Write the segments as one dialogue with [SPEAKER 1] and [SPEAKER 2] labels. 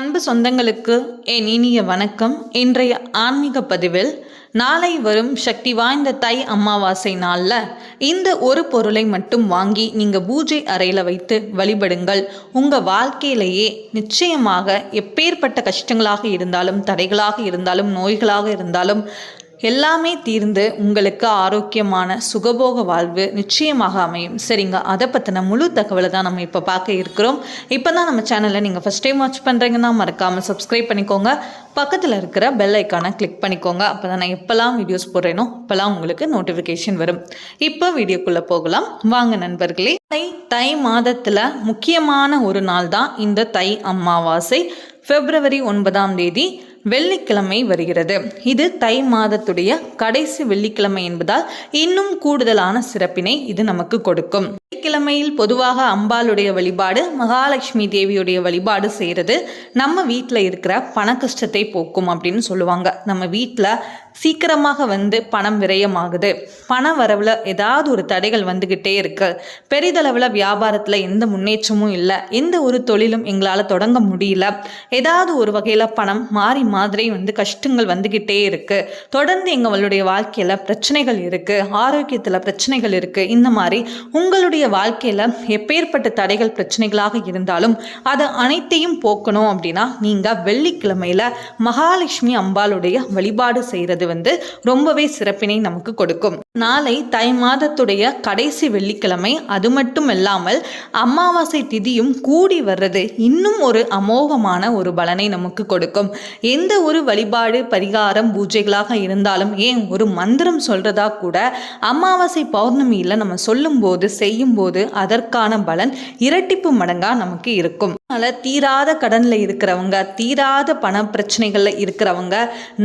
[SPEAKER 1] அன்பு சொந்தங்களுக்கு என் இனிய வணக்கம். இன்றைய ஆன்மீக பதிவில் நாளை வரும் சக்தி வாய்ந்த தை அமாவாசை நாளில் இந்த ஒரு பொருளை மட்டும் வாங்கி நீங்கள் பூஜை அறையில் வைத்து வழிபடுங்கள். உங்கள் வாழ்க்கையிலேயே நிச்சயமாக எப்பேற்பட்ட கஷ்டங்களாக இருந்தாலும் தடைகளாக இருந்தாலும் நோய்களாக இருந்தாலும் எல்லாமே தீர்ந்து உங்களுக்கு ஆரோக்கியமான சுகபோக வாழ்வு நிச்சயமாக அமையும். சரிங்க. அதை பற்றின முழு தகவலை தான் நம்ம இப்போ பார்க்க இருக்கிறோம். இப்போ தான் நம்ம சேனலை நீங்கள் ஃபஸ்ட் டைம் வாட்ச் பண்ணுறீங்கன்னா மறக்காமல் சப்ஸ்கிரைப் பண்ணிக்கோங்க. பக்கத்தில் இருக்கிற பெல் ஐக்கானை கிளிக் பண்ணிக்கோங்க. அப்போ தான் நான் எப்போல்லாம் வீடியோஸ் போடுறேனோ அப்போல்லாம் உங்களுக்கு நோட்டிஃபிகேஷன் வரும். இப்போ வீடியோக்குள்ளே போகலாம். வாங்க நண்பர்களே. தை தை மாதத்தில் முக்கியமான ஒரு நாள் தான் இந்த தை அமாவாசை. பிப்ரவரி ஒன்பதாம் தேதி வெள்ளிக்கிழமை வருகிறது. இது தை மாதத்துடைய கடைசி வெள்ளிக்கிழமை என்பதால் இன்னும் கூடுதலான சிறப்பினை இது நமக்கு கொடுக்கும். வெள்ளிக்கிழமையில் பொதுவாக அம்பாளுடைய வழிபாடு மகாலட்சுமி தேவியுடைய வழிபாடு செய்கிறது நம்ம வீட்டில் இருக்கிற பண கஷ்டத்தை போக்கும் அப்படின்னு சொல்லுவாங்க. நம்ம வீட்டில் சீக்கிரமாக வந்து பணம் விரயமாகுது. பண வரவில் ஏதாவது ஒரு தடைகள் வந்துக்கிட்டே இருக்கு. பெரிதளவில் வியாபாரத்தில் எந்த முன்னேற்றமும் இல்லை. எந்த ஒரு தொழிலும் எங்களால் தொடங்க முடியல. ஏதாவது ஒரு வகையில் பணம் மாறி மாதிரி வந்து கஷ்டங்கள் வந்துக்கிட்டே இருக்கு. தொடர்ந்து எங்களுடைய வாழ்க்கையில் பிரச்சனைகள் இருக்கு. ஆரோக்கியத்தில் பிரச்சனைகள் இருக்கு. இந்த மாதிரி உங்களுடைய வாழ்க்கையில் எப்பேற்பட்ட தடைகள் பிரச்சனைகளாக இருந்தாலும் அதை அனைத்தையும் போக்கணும் அப்படின்னா நீங்கள் வெள்ளிக்கிழமையில மகாலட்சுமி அம்பாளுடைய வழிபாடு செய்கிறது வந்து ரொம்பவே சிறப்பினை நமக்கு கொடுக்கும். நாளை தை மாதத்துடைய கடைசி வெள்ளிக்கிழமை. அது மட்டும் இல்லாமல் அமாவாசை திதியும் கூடி வர்றது இன்னும் ஒரு அமோகமான ஒரு பலனை நமக்கு கொடுக்கும். எந்த ஒரு வழிபாடு பரிகாரம் பூஜைகளாக இருந்தாலும் ஏன் ஒரு மந்திரம் சொல்றதா கூட அமாவாசை பௌர்ணமியில் நம்ம சொல்லும்போது செய்யும்போது அதற்கான பலன் இரட்டிப்பு மடங்கா நமக்கு இருக்கும். அதனால தீராத கடனில் இருக்கிறவங்க தீராத பண பிரச்சனைகளில் இருக்கிறவங்க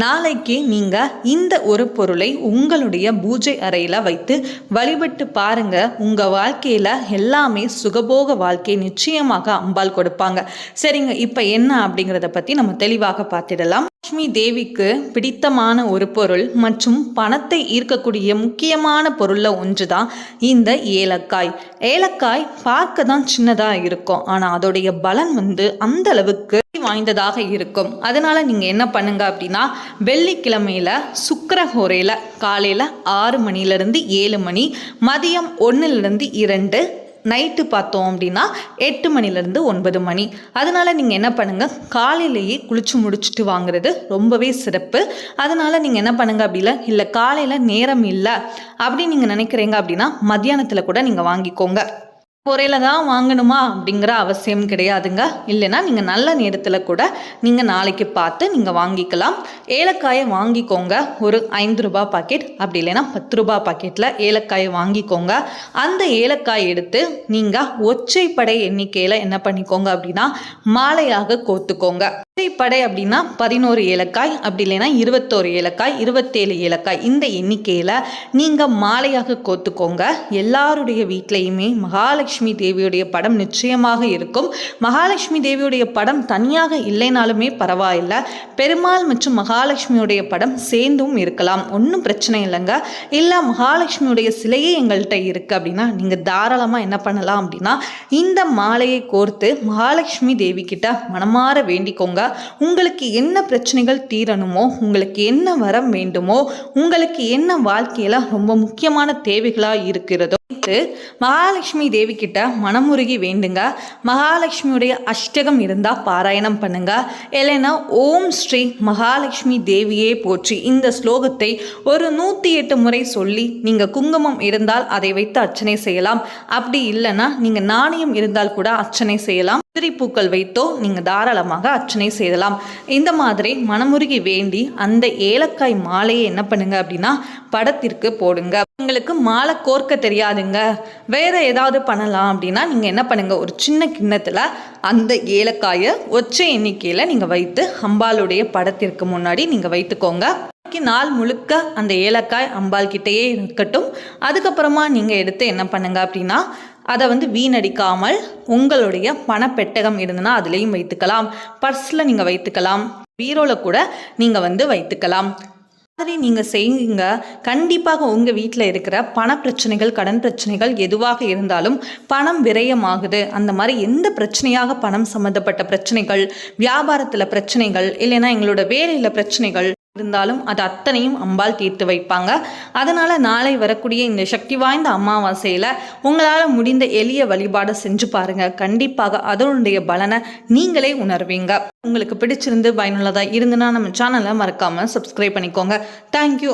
[SPEAKER 1] நாளைக்கு நீங்கள் இந்த ஒரு பொருளை உங்களுடைய பூஜை அறையில் வைத்து வழிபட்டு பாருங்க. உங்கள் வாழ்க்கையில் எல்லாமே சுகபோக வாழ்க்கை நிச்சயமாக அம்பாள் கொடுப்பாங்க. சரிங்க இப்போ என்ன அப்படிங்கிறத பற்றி நம்ம தெளிவாக பார்த்துடலாம். லட்சுமி தேவிக்கு பிடித்தமான ஒரு பொருள் மற்றும் பணத்தை ஈர்க்கக்கூடிய முக்கியமான பொருளில் ஒன்று தான் இந்த ஏலக்காய். ஏலக்காய் பார்க்க தான் சின்னதாக இருக்கும். ஆனால் அதோடைய பலன் வந்து அந்த அளவுக்கு வாய்ந்ததாக இருக்கும். அதனால நீங்கள் என்ன பண்ணுங்க அப்படின்னா வெள்ளிக்கிழமையில சுக்கரஹோரையில் காலையில் ஆறு மணிலேருந்து ஏழு மணி மதியம் ஒன்றுலேருந்து இரண்டு நைட்டு பார்த்தோம் அப்படின்னா எட்டு மணிலேருந்து ஒன்பது மணி. அதனால் நீங்கள் என்ன பண்ணுங்கள் காலையிலேயே குளிச்சு முடிச்சுட்டு வாங்குறது ரொம்பவே சிறப்பு. அதனால் நீங்கள் என்ன பண்ணுங்கள் அப்படில இல்லை காலையில் நேரம் இல்லை அப்படின்னு நீங்கள் நினைக்கிறீங்க அப்படின்னா மத்தியானத்தில் கூட நீங்கள் வாங்கிக்கோங்க. குறையில் தான் வாங்கணுமா அப்படிங்கிற அவசியம் கிடையாதுங்க. இல்லைன்னா நீங்கள் நல்ல நேரத்தில் கூட நீங்கள் நாளைக்கு பார்த்து நீங்கள் வாங்கிக்கலாம். ஏலக்காயை வாங்கிக்கோங்க. ஒரு ஐந்து ரூபா பாக்கெட். அப்படி இல்லைன்னா பத்து ரூபா பாக்கெட்டில் ஏலக்காயை வாங்கிக்கோங்க. அந்த ஏலக்காய் எடுத்து நீங்கள் ஒற்றைப்படை எண்ணிக்கையில் என்ன பண்ணிக்கோங்க அப்படின்னா மாலையாக கோத்துக்கோங்க. படை அப்படின்னா பதினோரு ஏலக்காய் அப்படி இல்லைன்னா இருபத்தோரு ஏலக்காய் இருபத்தேழு ஏலக்காய். இந்த எண்ணிக்கையில் நீங்கள் மாலையாக கோத்துக்கோங்க. எல்லாருடைய வீட்லேயுமே மகாலட்சுமி தேவியுடைய படம் நிச்சயமாக இருக்கும். மகாலட்சுமி தேவியுடைய படம் தனியாக இல்லைனாலுமே பரவாயில்லை. பெருமாள் மற்றும் மகாலட்சுமியுடைய படம் சேர்ந்தும் இருக்கலாம். ஒன்றும் பிரச்சனை இல்லைங்க. இல்லை மகாலட்சுமியுடைய சிலையே எங்கள்கிட்ட இருக்குது அப்படின்னா நீங்கள் தாராளமாக என்ன பண்ணலாம் அப்படின்னா இந்த மாலையை கோர்த்து மகாலட்சுமி தேவி கிட்ட மனமாற வேண்டிக்கோங்க. உங்களுக்கு என்ன பிரச்சனைகள் தீரணுமோ உங்களுக்கு என்ன வரம் வேண்டுமோ உங்களுக்கு என்ன வாழ்க்கையில் ரொம்ப முக்கியமான தேவைகளாக இருக்கிறதோ வைத்து மகாலட்சுமி தேவி கிட்ட மனமுருகி வேண்டுங்க. மகாலட்சுமியுடைய அஷ்டகம் இருந்தால் பாராயணம் பண்ணுங்க. இல்லைன்னா ஓம் ஸ்ரீ மகாலட்சுமி தேவியே போற்றி இந்த ஸ்லோகத்தை ஒரு நூற்றி எட்டு முறை சொல்லி நீங்கள் குங்குமம் இருந்தால் அதை வைத்து அர்ச்சனை செய்யலாம். அப்படி இல்லைன்னா நீங்கள் நாணயம் இருந்தால் கூட அர்ச்சனை செய்யலாம். பூக்கள் வைத்தோ நீங்கள் தாராளமாக அர்ச்சனை செய்யலாம் இந்த மாதிரி மனமுருகி வேண்டி அந்த ஏலக்காய் மாலையை என்ன பண்ணுங்க அப்படின்னா படத்திற்கு போடுங்க. உங்களுக்கு மாலை கோர்க்க தெரியாதுங்க. வேற ஏதாவது பண்ணலாம் அப்படின்னா நீங்கள் என்ன பண்ணுங்க? ஒரு சின்ன கிண்ணத்தில் அந்த ஏலக்காயை ஒற்றை எண்ணிக்கையில் நீங்கள் வைத்து அம்பாளுடைய படத்திற்கு முன்னாடி நீங்கள் வைத்துக்கோங்க. நாள் முழுக்க அந்த ஏலக்காய் அம்பாள் கிட்டேயே இருக்கட்டும். அதுக்கப்புறமா நீங்கள் எடுத்து என்ன பண்ணுங்க அப்படின்னா அதை வந்து வீணடிக்காமல் உங்களுடைய பணப்பெட்டகம் இருந்ததுன்னா அதுலேயும் வைத்துக்கலாம். பர்ஸில் நீங்கள் வைத்துக்கலாம். பீரோவில் கூட நீங்கள் வந்து வைத்துக்கலாம். மாதிரி நீங்கள் செய்யுங்க. கண்டிப்பாக உங்கள் வீட்டில் இருக்கிற பண பிரச்சனைகள் கடன் பிரச்சனைகள் எதுவாக இருந்தாலும் பணம் விரயமாகுது. அந்த மாதிரி எந்த பிரச்சனையாக பணம் சம்மந்தப்பட்ட பிரச்சனைகள் வியாபாரத்தில் பிரச்சனைகள் இல்லைன்னா எங்களோட வேலையில் பிரச்சனைகள் இருந்தாலும் அது அத்தனையும் அம்பாள் தீர்த்து வைப்பாங்க. அதனால் நாளை வரக்கூடிய இந்த சக்தி வாய்ந்த அமாவாசையில் உங்களால் முடிந்த எளிய வழிபாடு செஞ்சு பாருங்கள் கண்டிப்பாக அதனுடைய பலனை நீங்களே உணர்வீங்க. உங்களுக்கு பிடிச்சிருந்து பயனுள்ளதாக இருந்துன்னா நம்ம சேனலை மறக்காமல் சப்ஸ்கிரைப் பண்ணிக்கோங்க. தேங்க்யூ